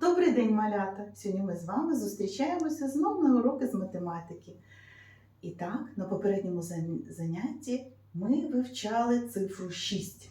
Добрий день, малята! Сьогодні ми з вами зустрічаємося знову на уроки з математики. І так, на попередньому занятті ми вивчали цифру 6.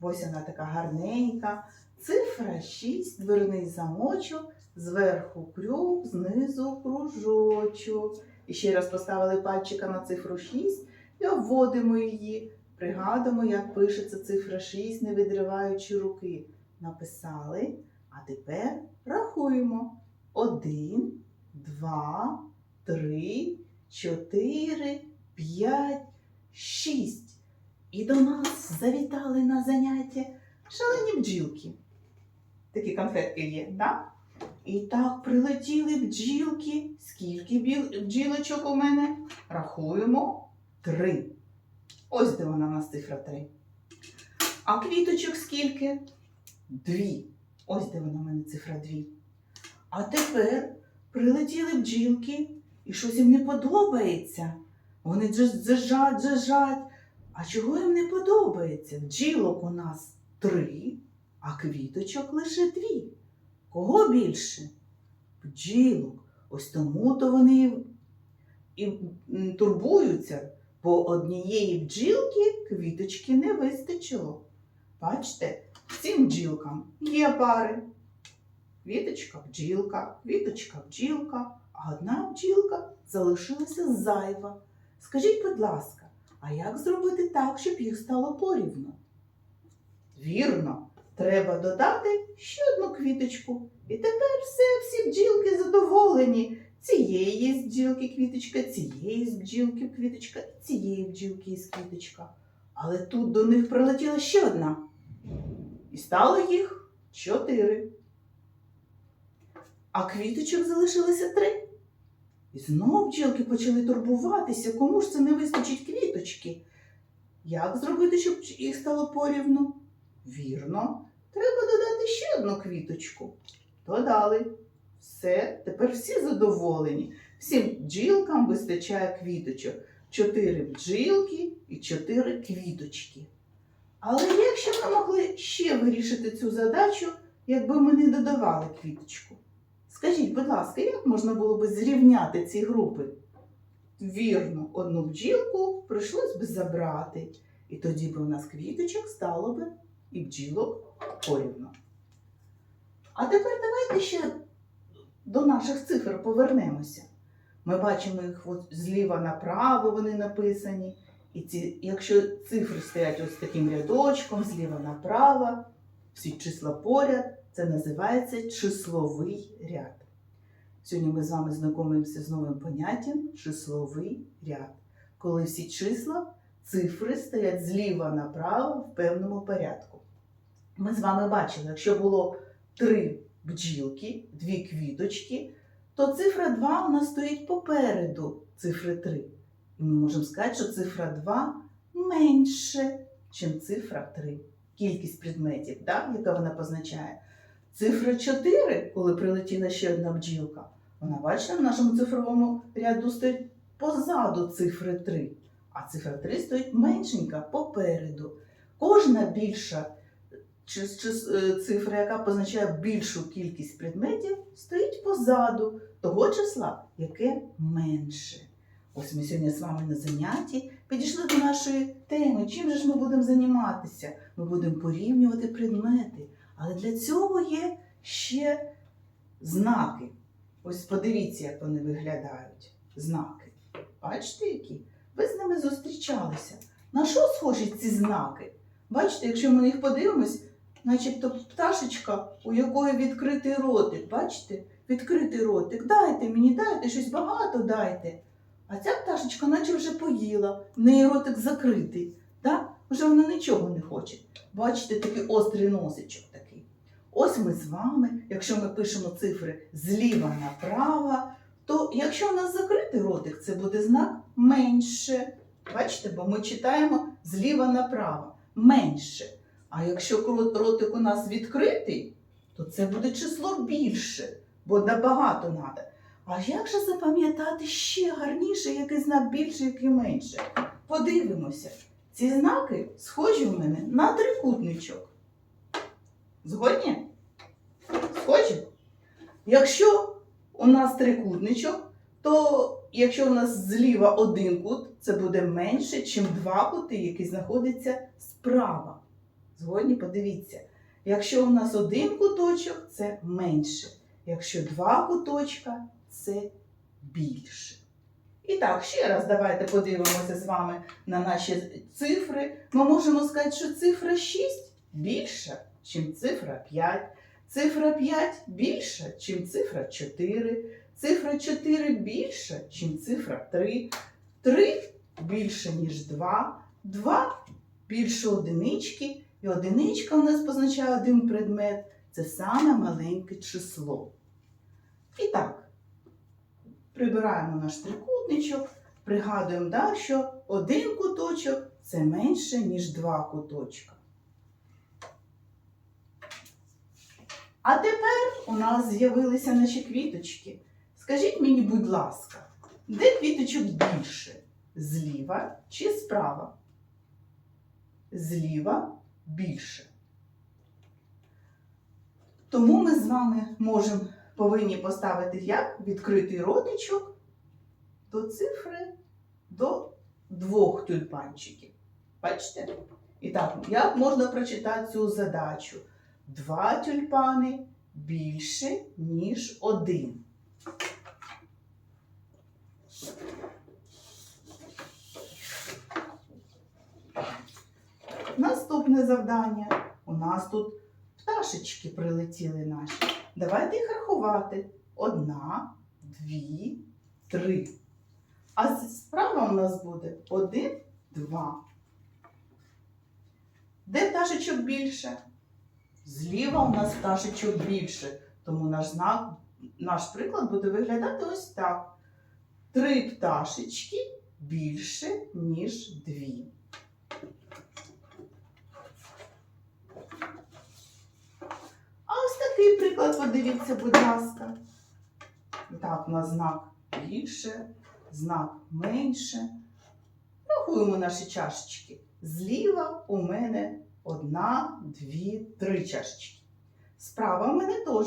Ось вона така гарненька. Цифра 6, дверний замочок, зверху крюк, знизу кружочок. І ще раз поставили пальчика на цифру 6 і обводимо її. Пригадуємо, як пишеться цифра 6, не відриваючи руки. Написали. А тепер рахуємо. Один, два, три, чотири, п'ять, шість. І до нас завітали на заняття шалені бджілки. Такі конфетки є, так? І так прилетіли бджілки. Скільки бджілочок у мене? Рахуємо три. Ось де вона у нас цифра три. А квіточок скільки? Дві. Ось де вона в мене цифра 2. А тепер прилетіли бджілки, і щось їм не подобається. Вони дж- дзижать, дзижать. А чого їм не подобається? Бджілок у нас три, а квіточок лише дві. Кого більше? Бджілок. Ось тому то вони і турбуються, бо однієї бджілки квіточки не вистачило. Бачите, Цим бджілкам є пари. Квіточка, бджілка, квіточка, бджілка, а одна бджілка залишилася зайва. Скажіть, будь ласка, а як зробити так, щоб їх стало порівну? Вірно, треба додати ще одну квіточку. І тепер все, всі бджілки задоволені. Цієї з бджілки квіточка, цієї з бджілки квіточка, цієї бджілки із квіточка. Але тут до них прилетіла ще одна. І стало їх чотири. А квіточок залишилося три. І знову бджілки почали турбуватися, кому ж це не вистачить квіточки. Як зробити, щоб їх стало порівну? Вірно, треба додати ще одну квіточку. Додали. Все, тепер всі задоволені. Всім бджілкам вистачає квіточок. Чотири бджілки і чотири квіточки. Але якщо ми могли ще вирішити цю задачу, якби ми не додавали квіточку? Скажіть, будь ласка, як можна було би зрівняти ці групи? Вірно, одну бджілку прийшлось би забрати, і тоді б у нас квіточок стало би і бджілок порівну. А тепер давайте ще до наших цифр повернемося. Ми бачимо їх от зліва направо, вони написані. І ці, якщо цифри стоять ось таким рядочком, зліва направо, всі числа поряд, це називається числовий ряд. Сьогодні ми з вами знайомимося з новим поняттям числовий ряд, коли всі числа, цифри стоять зліва направо в певному порядку. Ми з вами бачили, якщо було три бджілки, дві квіточки, то цифра 2 у нас стоїть попереду цифри 3. І ми можемо сказати, що цифра 2 менше, ніж цифра 3. Кількість предметів, так, яка вона позначає. Цифра 4, коли прилетіла ще одна бджілка, вона, бачите, в нашому цифровому ряду стоїть позаду цифри 3. А цифра 3 стоїть меншенька попереду. Кожна більша чис- чис- е, цифра, яка позначає більшу кількість предметів, стоїть позаду того числа, яке менше. Ось ми сьогодні з вами на занятті підійшли до нашої теми. Чим же ж ми будемо займатися? Ми будемо порівнювати предмети. Але для цього є ще знаки. Ось подивіться, як вони виглядають. Знаки. Бачите, які? Ви з ними зустрічалися. На що схожі ці знаки? Бачите, якщо ми на них подивимось, начебто пташечка, у якої відкритий ротик. Бачите? Відкритий ротик. Дайте мені, дайте щось багато дайте. А ця пташечка наче вже поїла, в неї ротик закритий. Так? Вже вона нічого не хоче. Бачите, такий острий носичок такий. Ось ми з вами, якщо ми пишемо цифри зліва направо, то якщо у нас закритий ротик, це буде знак менше. Бачите, бо ми читаємо зліва направо менше. А якщо ротик у нас відкритий, то це буде число більше, бо набагато треба. А як же запам'ятати ще гарніше, який знак більше, який менше? Подивимося. Ці знаки схожі в мене на трикутничок. Згодні? Схожі? Якщо у нас трикутничок, то якщо у нас зліва один кут, це буде менше, ніж два кути, які знаходяться справа. Згодні, подивіться. Якщо у нас один куточок, це менше. Якщо два куточка, це більше. І так, ще раз давайте подивимося з вами на наші цифри. Ми можемо сказати, що цифра 6 більша, ніж цифра 5. Цифра 5 більша, ніж цифра 4. Цифра 4 більша, ніж цифра 3. 3 більше, ніж 2. 2 більше одинички. І одиничка у нас позначає один предмет. Це саме маленьке число. І так, прибираємо наш трикутничок, пригадуємо, да, що один куточок це менше, ніж два куточка. А тепер у нас з'явилися наші квіточки. Скажіть мені, будь ласка, де квіточок більше? Зліва чи справа? Зліва більше. Тому ми з вами можемо повинні поставити як відкритий ротичок до цифри до двох тюльпанчиків. Бачите? І так, як можна прочитати цю задачу? Два тюльпани більше, ніж один. Наступне завдання. У нас тут пташечки прилетіли наші. Давайте їх рахувати. Одна, дві, три. А справа у нас буде один, два. Де пташечок більше? Зліва у нас пташечок більше. Тому наш знак, наш приклад буде виглядати ось так. Три пташечки більше, ніж дві. А ось приклад, подивіться, будь ласка. Так, у нас знак більше, знак менше. Рахуємо наші чашечки. Зліва у мене одна, дві, три чашечки. Справа у мене теж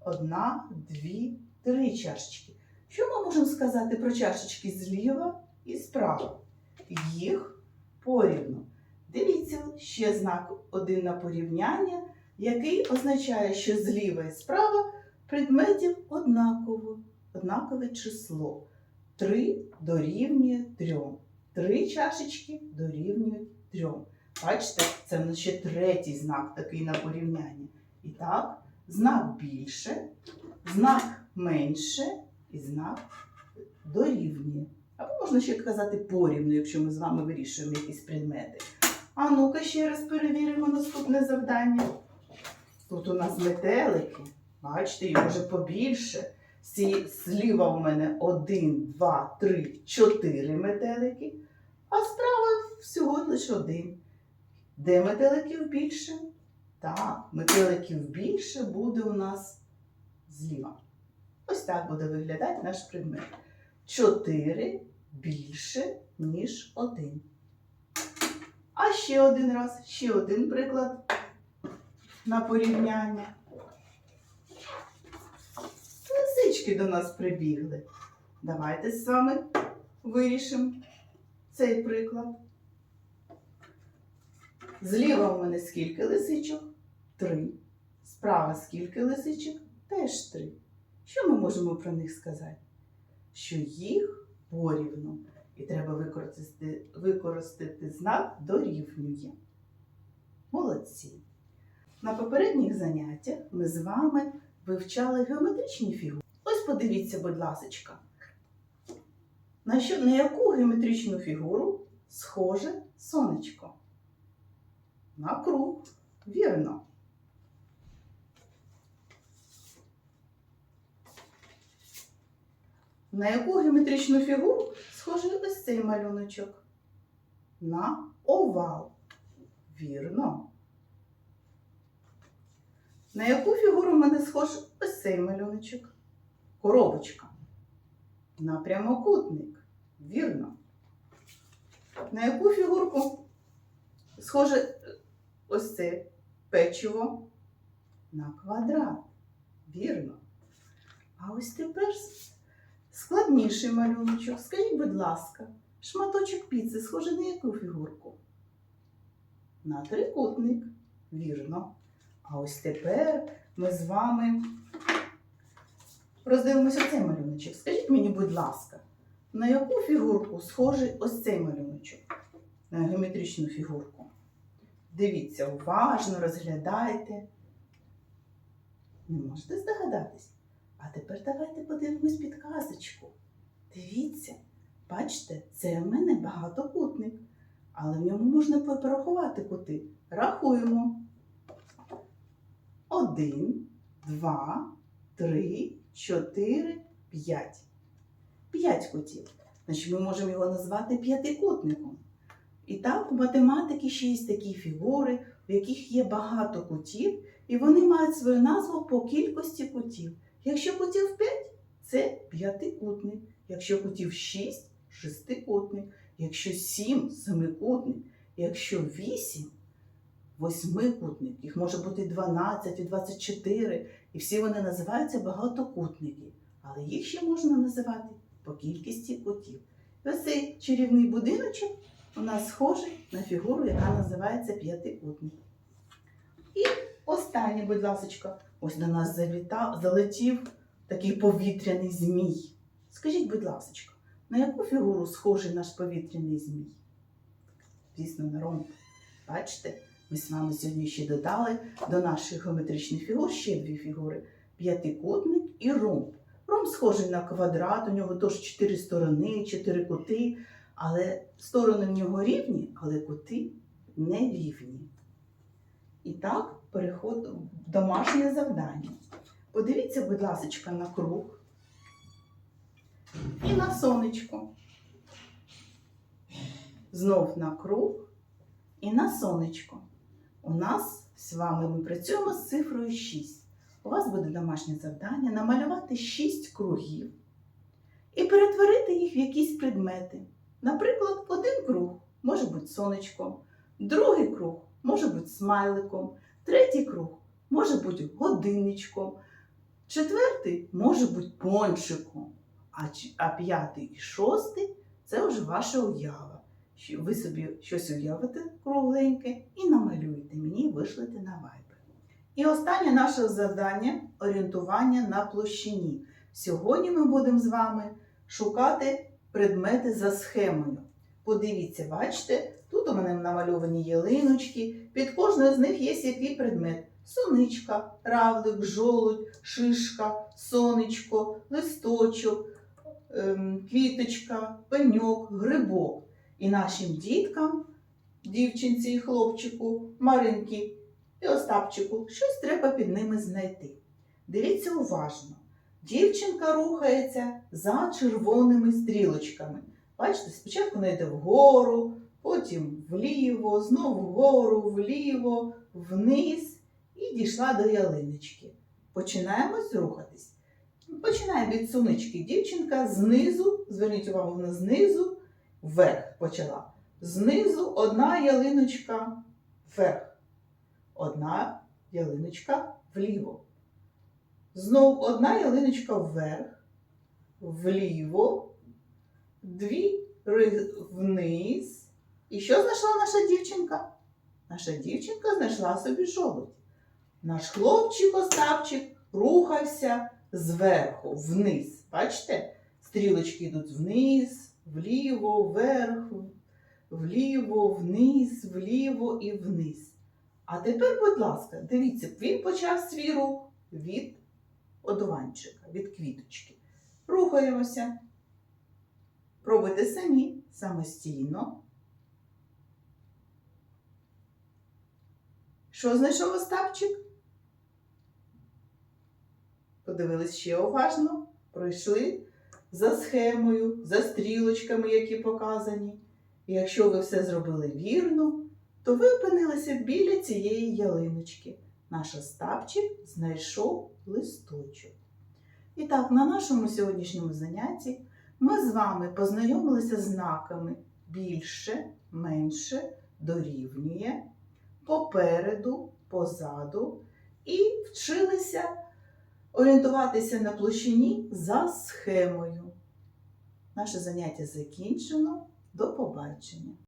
одна, дві, три чашечки. Що ми можемо сказати про чашечки зліва і справа? Їх порівну. Дивіться, ще знак один на порівняння який означає, що зліва і справа предметів однаково, однакове число. 3 дорівнює 3. Три чашечки дорівнюють 3. Бачите, це нас ще третій знак такий на порівняння. І так, знак більше, знак менше і знак дорівнює. Або можна ще казати порівну, якщо ми з вами вирішуємо якісь предмети. А ну-ка ще раз перевіримо наступне завдання. Тут у нас метелики. Бачите, їх вже побільше. Сі, зліва у мене один, два, три, чотири метелики, а справа всього лише один. Де метеликів більше? Так, метеликів більше буде у нас зліва. Ось так буде виглядати наш предмет. Чотири більше, ніж один. А ще один раз, ще один приклад на порівняння. Лисички до нас прибігли. Давайте з вами вирішимо цей приклад. Зліва у мене скільки лисичок? Три. Справа скільки лисичок? Теж три. Що ми можемо про них сказати? Що їх порівну. І треба використати, використати знак дорівнює. Молодці! На попередніх заняттях ми з вами вивчали геометричні фігури. Ось подивіться, будь ласочка. На, що, на яку геометричну фігуру схоже сонечко? На круг. Вірно. На яку геометричну фігуру схожий ось цей малюночок? На овал. Вірно. На яку фігуру в мене схож ось цей малюночок? Коробочка. На прямокутник. Вірно. На яку фігурку схоже ось це печиво? На квадрат. Вірно. А ось тепер складніший малюночок. Скажіть, будь ласка, шматочок піци схожий на яку фігурку? На трикутник. Вірно. А ось тепер ми з вами роздивимося цей малюночок. Скажіть мені, будь ласка, на яку фігурку схожий ось цей малюночок? На геометричну фігурку. Дивіться, уважно розглядайте. Не можете здогадатись? А тепер давайте подивимось підказочку. Дивіться, бачите, це в мене багатокутник, але в ньому можна порахувати кути. Рахуємо. Один, два, три, чотири, п'ять. П'ять кутів. Значить, ми можемо його назвати п'ятикутником. І так, у математики ще є такі фігури, в яких є багато кутів, і вони мають свою назву по кількості кутів. Якщо кутів 5, це п'ятикутник. Якщо кутів 6 шестикутник. Якщо 7 семикутник. Якщо 8 восьмикутник. Їх може бути 12 і 24. І всі вони називаються багатокутники. Але їх ще можна називати по кількості кутів. І ось цей чарівний будиночок у нас схожий на фігуру, яка називається п'ятикутник. І останнє, будь ласка, ось до нас завітав, залетів такий повітряний змій. Скажіть, будь ласка, на яку фігуру схожий наш повітряний змій? Звісно, на ромб. Бачите, ми з вами сьогодні ще додали до наших геометричних фігур ще дві фігури: п'ятикутник і ромб. Ромб схожий на квадрат, у нього теж чотири сторони, чотири кути, але сторони в нього рівні, але кути не рівні. І так, переходимо в домашнє завдання. Подивіться, будь ласка, на круг і на сонечко. Знов на круг і на сонечко. У нас з вами ми працюємо з цифрою 6. У вас буде домашнє завдання намалювати 6 кругів і перетворити їх в якісь предмети. Наприклад, один круг може бути сонечком, другий круг може бути смайликом, третій круг може бути годинничком, четвертий може бути пончиком, а, п'ятий і шостий це вже ваша уява. Ви собі щось уявите кругленьке і намалюєте мені вишлете на Viber. І останнє наше завдання орієнтування на площині. Сьогодні ми будемо з вами шукати предмети за схемою. Подивіться, бачите, тут у мене намальовані ялиночки. Під кожною з них є який предмет: соничка, равлик, жолудь, шишка, сонечко, листочок, ем, квіточка, пеньок, грибок. І нашим діткам, дівчинці і хлопчику, Маринки і Остапчику, щось треба під ними знайти. Дивіться уважно. Дівчинка рухається за червоними стрілочками. Бачите, спочатку вона йде вгору, потім вліво, знову вгору, вліво, вниз і дійшла до ялиночки. Починаємо рухатись. Починає від сонечки дівчинка знизу, зверніть увагу, вона знизу вверх почала. Знизу одна ялиночка вверх, одна ялиночка вліво. Знов одна ялиночка вверх, вліво, дві вниз. І що знайшла наша дівчинка? Наша дівчинка знайшла собі жолудь. Наш хлопчик Остапчик рухався зверху, вниз. Бачите? Стрілочки йдуть вниз, вліво, вверх, вліво, вниз, вліво і вниз. А тепер, будь ласка, дивіться, він почав свій рух від одуванчика, від квіточки. Рухаємося. Пробуйте самі, самостійно. Що знайшов Остапчик? Подивились ще уважно, пройшли за схемою, за стрілочками, які показані. І якщо ви все зробили вірно, то ви опинилися біля цієї ялиночки. Наш Остапчик знайшов листочок. І так, на нашому сьогоднішньому занятті ми з вами познайомилися з знаками більше, менше, дорівнює, попереду, позаду і вчилися орієнтуватися на площині за схемою. Наше заняття закінчено. До побачення!